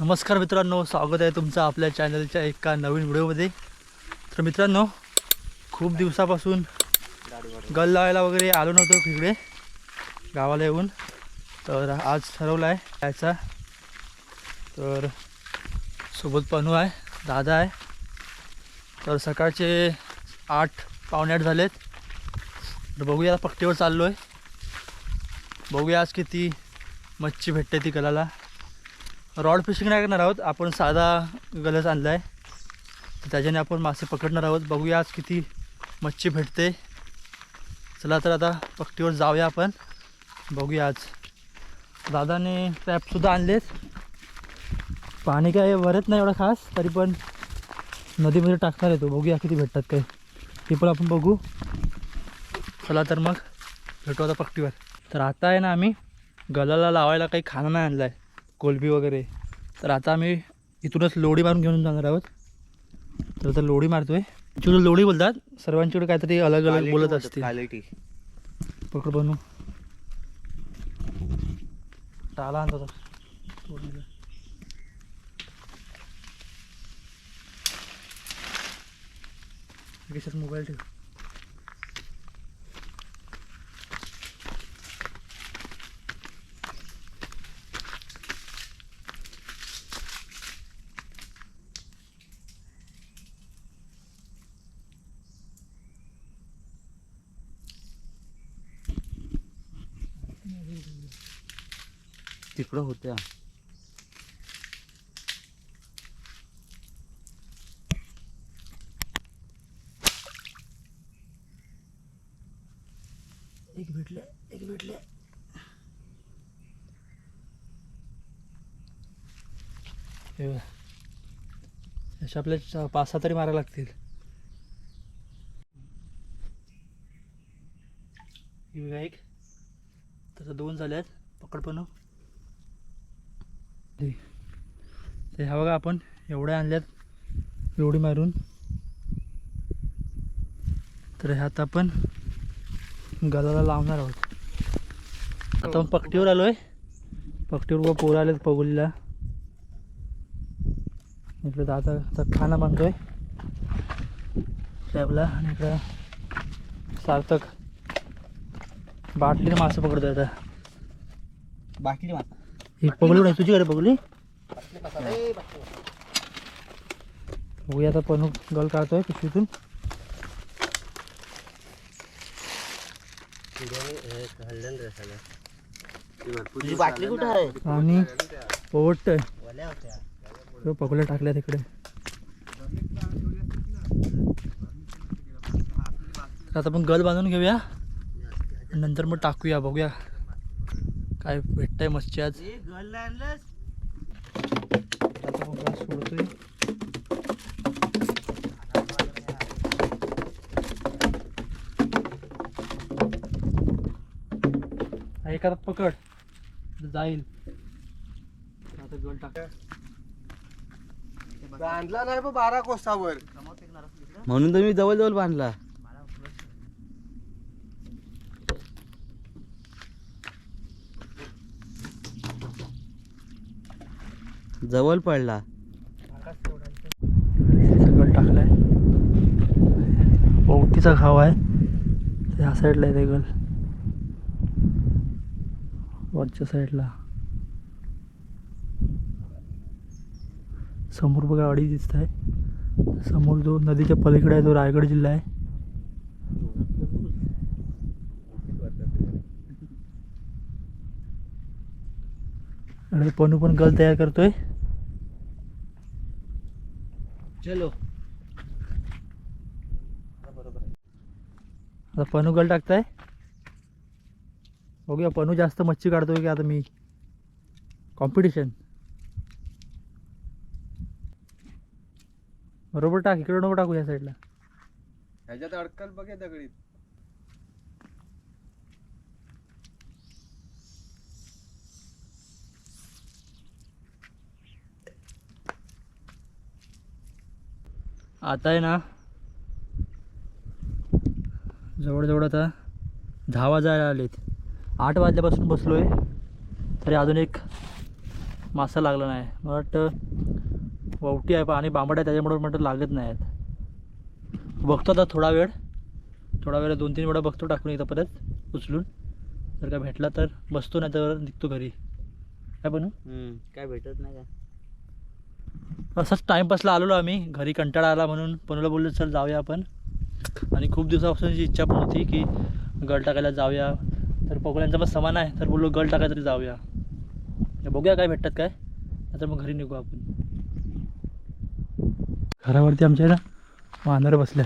नमस्कार मित्रांनो स्वागत आहे तुमचं आपल्या चॅनलच्या एका नवीन व्हिडिओमध्ये. तर मित्रांनो खूप दिवसापासून गल लावायला वगैरे आलो नव्हतो तिकडे गावाला येऊन. तर आज ठरवलं आहे यायचा. तर सोबत पनू आहे दादा आहे. तर सकाळचे आठ पावणे आठ झालेत. तर बघूया पट्टीवर चाललो आहे बघूया आज किती मच्छी भेटते ती गलाला रॉड फिशिंग नाही करणार आहोत. आपण साधा गलस आणला आहे तर त्याच्याने आपण मासे पकडणार आहोत. बघूया आज किती मच्छी भेटते. चला तर आता पट्टीवर जाऊया आपण. बघूया आज. दादाने ट्रॅपसुद्धा आणलेत. पाणी काय वरत नाही एवढं खास तरी पण नदीमध्ये टाकणार येतो बघूया किती भेटतात काही ते पण आपण बघू. चला तर मग भेटू आता पक्टीवर तर आता आहे ना आम्ही गलाला लावायला काही खाणं नाही आणलं आहे कोलबी वगैरे. तर आता आम्ही इथूनच लोडी मारून घेऊन जाणार आहोत. तर आता लोडी मारतोय. इकडे लोडी बोलतात. सर्वांच्याकडे काहीतरी अलग अलग बोलत असतील. क्वालिटी पकड बनू. टाला आणतो मोबाईल ठेव. तिकडं होत्या. एक भेटले एक भेटले. हे अशा आपल्या पाच सहा तरी मारायला लागतील. एक. तसं दोन झाल्यात. पकड पण हो. ते ह्या बघा आपण एवढ्या आणल्यात एवढी मारून. तर ह्यात आपण गलाला लावणार आहोत. आता आपण पकटीवर आलोय. पकटीवर पोरं आलेत पगुलीला. इकडे आता आता खाना बांधतोय टॅबला आणि इकडं सार्थक. बाटलीने मासे पकडतोय आता. बाटली मासा? ही पगली नाही तुझी कडे पगली बघूया आता पनू गल काढतोय पिशवीतून. बाटली कुठं आहे? आणि तो पगल्या टाकल्या तिकडे आता आपण गल बांधून घेऊया. नंतर मग टाकूया बघूया. काय भेटतंय मच्छी आज? सोडतोय हा एखादा पकड. जाईल. आता गल टाक. बांधला नाही बा बारा कोसावर. म्हणून तर मी जवळ जवळ बांधला. जवळ पडला. टाकलाय. पोवटीचा खाव आहे. ह्या साईडला आहे ते गल. वरच्या साईडला. समोर बघा अडी दिसत आहे समोर जो नदीच्या पलीकडे आहे तो रायगड जिल्हा आहे. आणि पणू पण गल तयार करतोय. चलो. आता पनू गल टाकताय? बघूया पनू जास्त मच्छी काढतोय की आता मी? कॉम्पिटिशन बरोबर टाक इकडे नको टाकू या साईडला ह्याच्यात अडकल बघ दगडीत. आता आहे ना जवळजवळ आता दहा वाजायला आलेत. आठ वाजल्यापासून बसलो आहे तरी अजून एक मासा लागला नाही. मला वाटतं ववटी आहे पण आणि बांबड आहे त्याच्यामुळे म्हटलं लागत नाही आहेत बघतो आता थोडा वेळ. थोडा वेळ दोन तीन वेळा बघतो टाकून एकदा परत उचलून. जर का भेटला तर बसतो नाही तर निघतो घरी. काय बनू? काय भेटत नाही का असंच टाईमपासला आलेलो आम्ही. घरी कंटाळा आला म्हणून. पनूला बोललो चल जाऊया आपण. आणि खूप दिवसापासूनची इच्छा पण होती की गळ टाकायला जाऊया. तर पकोड्यांचा पण समान आहे. तर बोललो गळ टाकायला तरी जाऊया. बघूया काय भेटतात काय. नंतर मग घरी निघू आपण. घरावरती आमच्या ना वानर बसले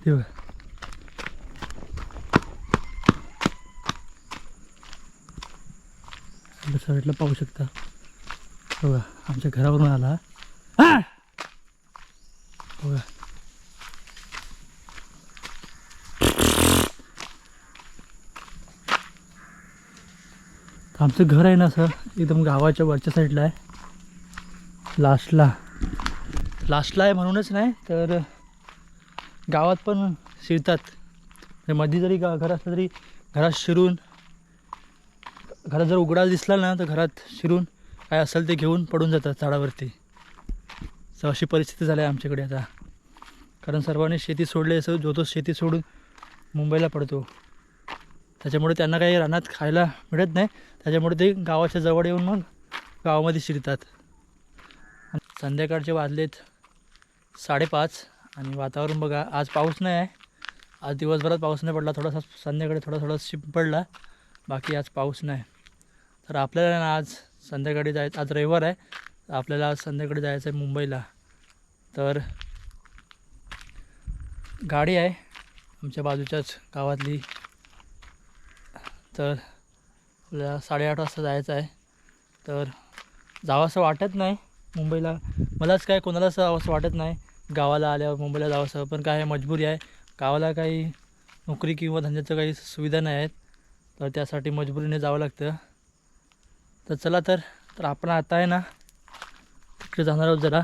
ते बघा. साईडला पाहू शकता. बघा आमच्या घरावरून आला. बघा. आमचं घर आहे ना सर एकदम गावाच्या वरच्या साईडला आहे. लास्टला लास्टला आहे म्हणूनच नाही तर गावात पण शिरतात. म्हणजे मध्ये जरी गा घर असलं तरी घरात शिरून घरात जर उघडा दिसला ना तर घरात शिरून काय असेल ते घेऊन पडून जातात झाडावरती. तर अशी परिस्थिती झाली आहे आमच्याकडे आता. कारण सर्वांनी शेती सोडली असं जो तो शेती सोडून मुंबईला पडतो. त्याच्यामुळे त्यांना काही रानात खायला मिळत नाही. त्याच्यामुळे ते गावाच्या जवळ येऊन मग गावामध्ये शिरतात. संध्याकाळचे वाजलेत साडेपाच आणि वातावरण बघा आज पाऊस नाही आहे. आज दिवसभरात पाऊस नाही पडला थोडासा संध्याकाळी थोडा थोडा शिप पडला बाकी आज पाऊस नाही. तर आपल्याला ना आज संध्याकाळी जायचं आज रविवार आहे. आपल्याला आज संध्याकाळी जायचं आहे मुंबईला. तर गाडी आहे आमच्या बाजूच्याच गावातली. तर आपल्याला साडेआठ वाजता जायचं आहे तर जावं असं वाटत नाही मुंबईला. मलाच काय कोणालाच असं वाटत नाही गावाला आल्यावर मुंबईला जावंसं पण काय मजबुरी आहे. गावाला काही नोकरी किंवा धंद्याचं काही सुविधा नाही आहेत. तर त्यासाठी मजबुरीने जावं लागतं. तर चला तर तर आपण आता आहे ना तिकडे जाणार आहोत जरा.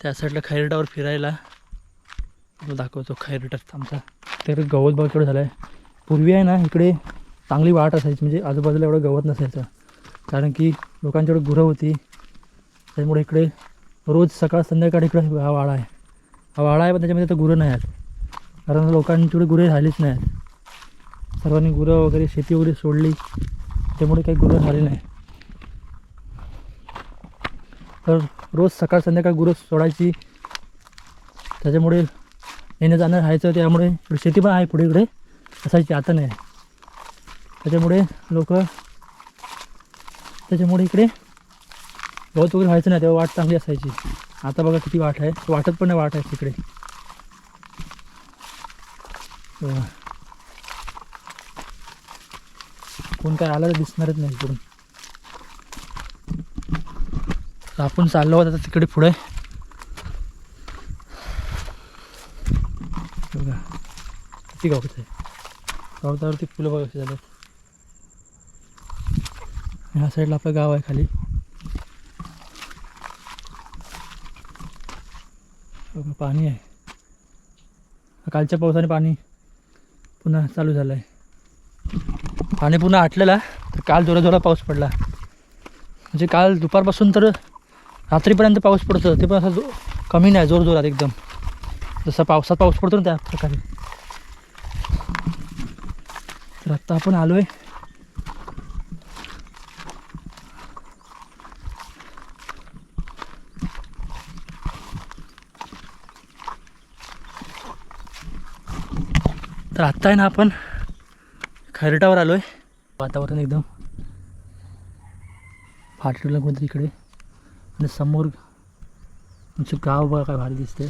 त्या साईडला खैरटावर फिरायला. दाखवतो खैरटात आमचा. तर गवत बघ झालं आहे पूर्वी आहे ना इकडे चांगली वाट असायची म्हणजे आजूबाजूला एवढं गवत नसायचं. कारण की लोकांच्याकडे गुरं होती. त्याच्यामुळे इकडे रोज सकाळ संध्याकाळ इकडे हा वाडा आहे. हा वाडा आहे पण त्याच्यामध्ये आता गुरं नाही आहेत कारण लोकांच्याकडे गुरे राहिलीच नाही आहेत सर्वांनी गुरं वगैरे शेती वगैरे सोडली. त्यामुळे काही गुरं झाले नाही. तर रोज सकाळ संध्याकाळ गुरं सोडायची. त्याच्यामुळे येणं जाणं राहायचं त्यामुळे शेती पण आहे पुढे इकडे. असायची आता नाही. त्याच्यामुळे लोक त्याच्यामुळे इकडे गवत वगैरे व्हायचं नाही तेव्हा वाट चांगली असायची. आता बघा किती वाट आहे. वाटत पण नाही वाट आहे तिकडे बघा. कोण काय आलं तर दिसणारच नाही इकडून. आपण चाललो आहोत आता तिकडे पुढे. बघा किती गवत आहे? गवतावरती फुलं बघा कशी झालं ह्या साईडला आपलं गाव आहे खाली. पाणी आहे. कालच्या पावसाने पाणी पुन्हा चालू झालं आहे पाणी पुन्हा आटलेला तर काल जोराजोरा पाऊस पडला. म्हणजे काल दुपारपासून तर रात्रीपर्यंत पाऊस पडतो. ते पण असं जो कमी नाही जोर जोरात एकदम. जसा पावसात पाऊस पडतो ना त्या प्रकारे. तर आत्ता आपण आलो आहे तर आत्ता आहे ना आपण खैरटावर आलो आहे वातावरण एकदम फाटला कोणतरी इकडे. आणि समोर आमचं गाव बघा काय भारी दिसते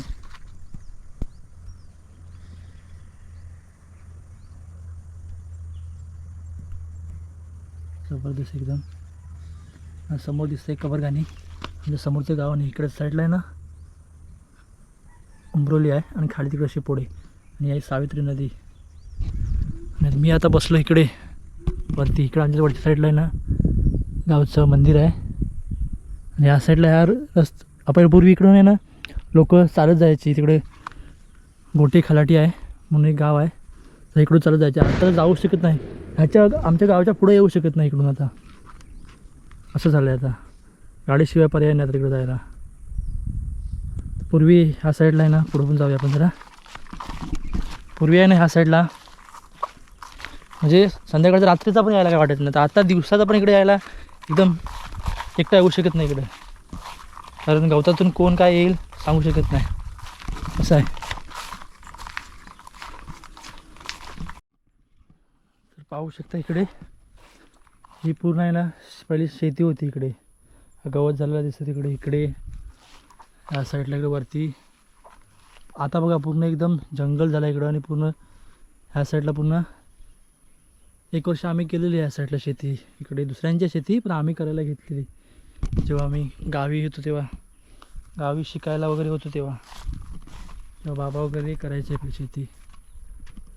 जबरदस्त एकदम. आणि समोर दिसतंय कबरगाणी. म्हणजे समोरचं गाव आणि इकडे साईडला आहे ना उमरोली आहे आणि खाली तिकडे शिपोडे आणि आहे सावित्री नदी. नाही मी आता बसलो इकडे. वरती इकडं आमच्या वरच्या साईडला आहे ना. गावचं मंदिर आहे. आणि या साईडला ह्या रस्त आपण पूर्वी इकडून आहे ना लोक चालत जायची तिकडे. गोटे खलाटी आहे म्हणून एक गाव आहे. तर इकडून चालत जायचे. आता जाऊ शकत नाही. ह्याच्या आमच्या गावाच्या पुढे येऊ शकत नाही इकडून आता. असं झालं आहे आता गाडीशिवाय पर्याय नाही आता तिकडे जायला. पूर्वी ह्या साईडला आहे ना पुढे पण जाऊया आपण जरा. पूर्वी आहे ना ह्या साईडला म्हणजे संध्याकाळचा रात्रीचा पण यायला काय वाटत नाही. तर आता दिवसाचा पण इकडे यायला एकदम एकटा येऊ शकत नाही इकडे. कारण गवतातून कोण काय येईल सांगू शकत नाही. असं आहे. तर पाहू शकता इकडे. ही पूर्ण आहे ना पहिली शेती होती इकडे. गवत झालेला दिसतं तिकडे इकडे. या साईडला इकडे वरती. आता बघा पूर्ण एकदम जंगल झालं इकडं आणि पूर्ण ह्या साईडला पूर्ण एक वर्ष आम्ही केलेली या साईडला शेती. इकडे दुसऱ्यांच्या शेती पण आम्ही करायला घेतलेली. जेव्हा आम्ही गावी होतो तेव्हा गावी शिकायला वगैरे होतो तेव्हा तेव्हा बाबा वगैरे करायचे आपली शेती.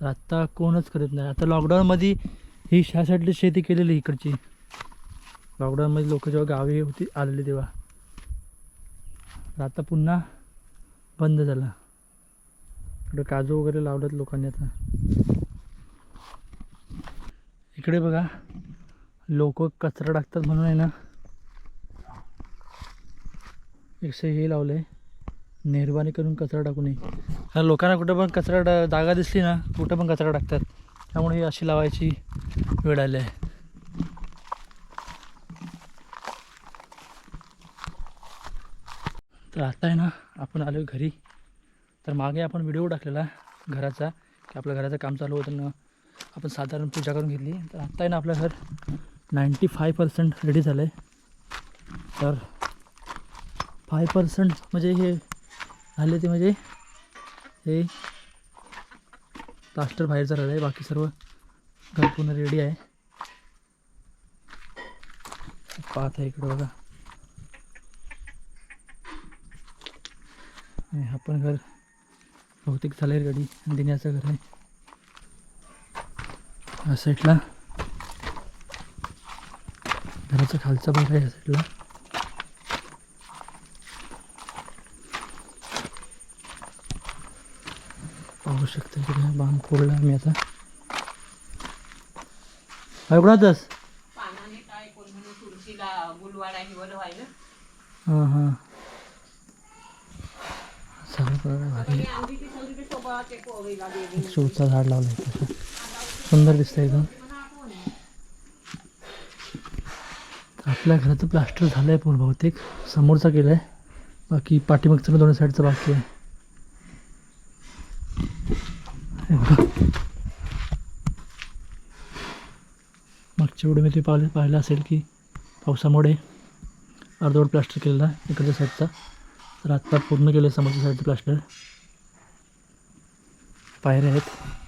आत्ता कोणच करत नाही. आता लॉकडाऊनमध्ये ही ह्या साईडली शेती केलेली इकडची. लॉकडाऊनमध्ये लोक जेव्हा गावी होती आलेली तेव्हा. तर आता पुन्हा बंद झाला. इकडं काजू वगैरे लावलेत लोकांनी आता. इकडे बघा. लोक कचरा टाकतात म्हणून आहे ना. एकशे हे लावले मेहरबानी करून कचरा टाकू नये. लोकांना कुठं पण कचरा डा- जागा दिसली ना कुठं पण कचरा टाकतात. त्यामुळे ही अशी लावायची वेळ आली आहे. तर आता आहे ना आपण आलो घरी. तर मागे आपण व्हिडिओ टाकलेला घराचा की आपल्या घराचं काम चालू होतं ना आपण साधारण पूजा करून घेतली. तर आत्ता आहे ना आपलं घर नाईंटी फाय पर्सेंट रेडी झालं आहे तर फाय पर्सेंट म्हणजे हे झाले ते म्हणजे हे प्लास्टर बाहेरचं राहिलं आहे. बाकी सर्व घर पूर्ण रेडी आहे. पाहत आहे इकडं बघा. आणि घर बहुतेक झालं रेडी देण्याचं घर आहे. या साईडला घराचा खालचा भाग आहे या साईडला पाहू शकता इकडे बांध फोडला मी आता. काय कोण म्हणून तुळशीला गुलवाडा हिवल व्हायला? हां हां. देवी शोचा झाड लावलं सुंदर दिसतं एकदम. आपल्या घराचं प्लास्टर झालं आहे पूर्ण बहुतेक. समोरचा केलं आहे बाकी पाठीमागचं दोन्ही साईडचं बाकी आहे. मागच्या वेळी मी ते पाहिलं पाहिलं असेल की पावसामुळे अर्धवट प्लास्टर केलेला आहे इकडच्या साईडचा. तर आत्ता पूर्ण केलं आहे समोरच्या साईडचं प्लास्टर. पायऱ्या आहेत.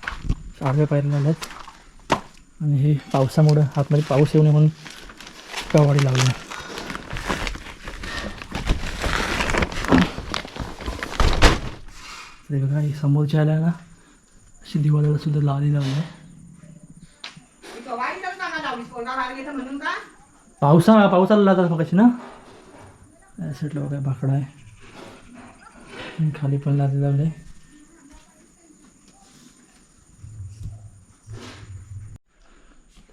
आडव्या पायऱ्या लागल्यात आहेत आणि हे पावसामुळं आतमध्ये पाऊस येऊ नये म्हणून कवाडी लावली. आहे. ते बघा ही समोरच्या आल्या ना अशी दिवाळीला सुद्धा लावली लावली आहे. पावसा पाऊस आला मगाशी ना? या साईडला बघा बाकडा आहे. खाली पण लादी लावले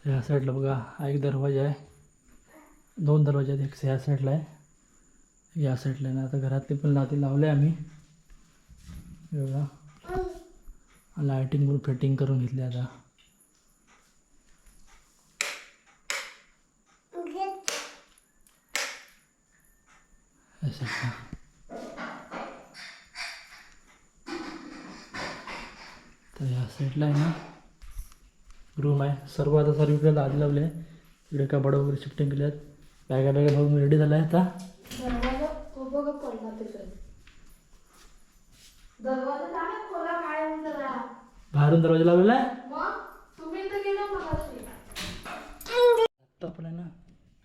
ह्या साईडला बघा हा एक दरवाजा आहे. दोन दरवाजे आहेत एक ह्या साईडला आहे. या साईडला आहे ना आता घरातले पण नाते लावले आम्ही. बघा. लायटिंग पण फिटिंग करून घेतली आता. या तर या साईडला आहे ना रूम आहे. सर्व आता सर्व इकडे लादी लावले आहे इकडे कबाड वगैरे शिफ्टिंग केले आहेत बॅगा बॅगा बघून रेडी झाला आहे आता. बाहेरून दरवाजा लावलेला आहे? आता आपण आहे ना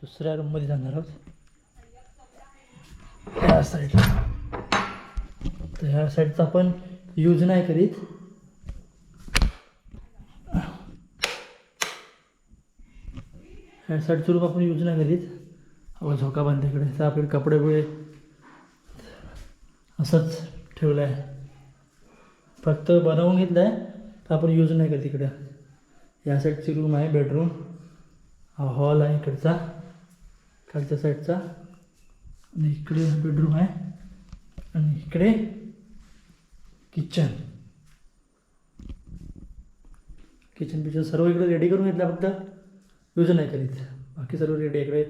दुसऱ्या रूममध्ये जाणार आहोत. ह्या साईडला तर ह्या साईडचा आपण यूज नाही करीत. ह्या रूम आपण यूज नाही करीत. आपण झोका बांधल्याकडे इकडे तर आपले कपडे बिळे असंच ठेवलं आहे फक्त बनवून घेतलं आहे तर आपण यूज नाही करत इकडं. या साईडची रूम आहे बेडरूम हा हॉल आहे इकडचा. खालच्या साईडचा आणि इकडे बेडरूम आहे. आणि इकडे किचन किचन पिचन सर्व इकडे रेडी करून घेतलं फक्त. यूज नाही करीत. बाकी सर्व रेडी इकडे.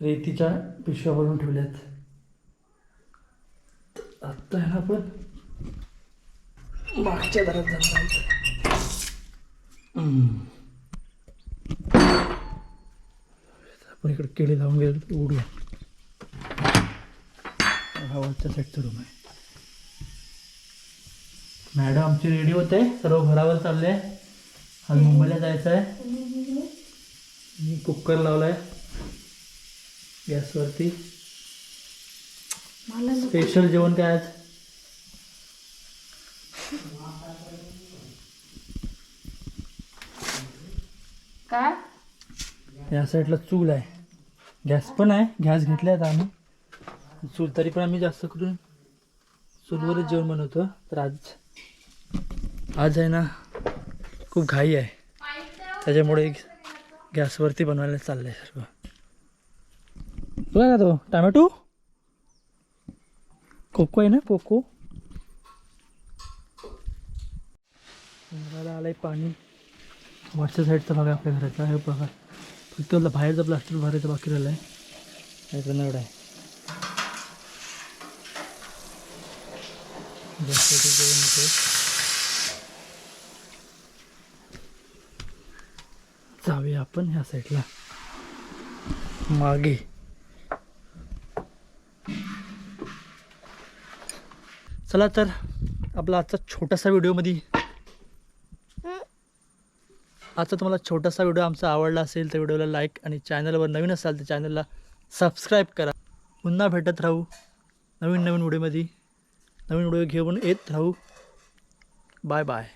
रेतीच्या पिशव्या भरून ठेवल्यात. तर आत्ता आहे ना आपण मागच्या दारात जाणार आपण इकडे केळी लावून गेलो उडूया. भावाच्या साईडचा रूम आहे. मॅडम आमची रेडी होते. सर्व घरावर चालले. आज मुंबईला जायचं आहे मी कुकर लावलाय. गॅसवरती. स्पेशल जेवण काय आज? काय? या साईडला चूल आहे. गॅस पण आहे. गॅस घेतले आता आम्ही. चूल तरी पण आम्ही जास्त करून चूलवरच जेवण बनवतो. तर आज आज आहे ना खूप घाई आहे. त्याच्यामुळे गॅसवरती बनवायला चाललं आहे सर्व. बघा ना तो टॅमॅटो? कोको आहे ना कोको? घराला आलंय पाणी. वरच्या साईडचा भाग आहे आपल्या घराचा हे बघा. फक्त बाहेरचं बाहेरचा प्लास्टर भरायचं बाकी राहिलं आहे याचं एवढं आहे. जास्त ते जेवण होतंय. जाऊया आपण ह्या साईडला. मागे. चला तर आपला आजचा छोटासा व्हिडिओमध्ये आजचा तुम्हाला छोटासा व्हिडिओ आमचा आवडला असेल तर व्हिडिओला लाईक आणि चॅनलवर नवीन असाल तर चॅनलला सबस्क्राईब करा. पुन्हा भेटत राहू नवीन नवीन व्हिडिओमध्ये. नवीन व्हिडिओ घेऊन येत राहू. Bye bye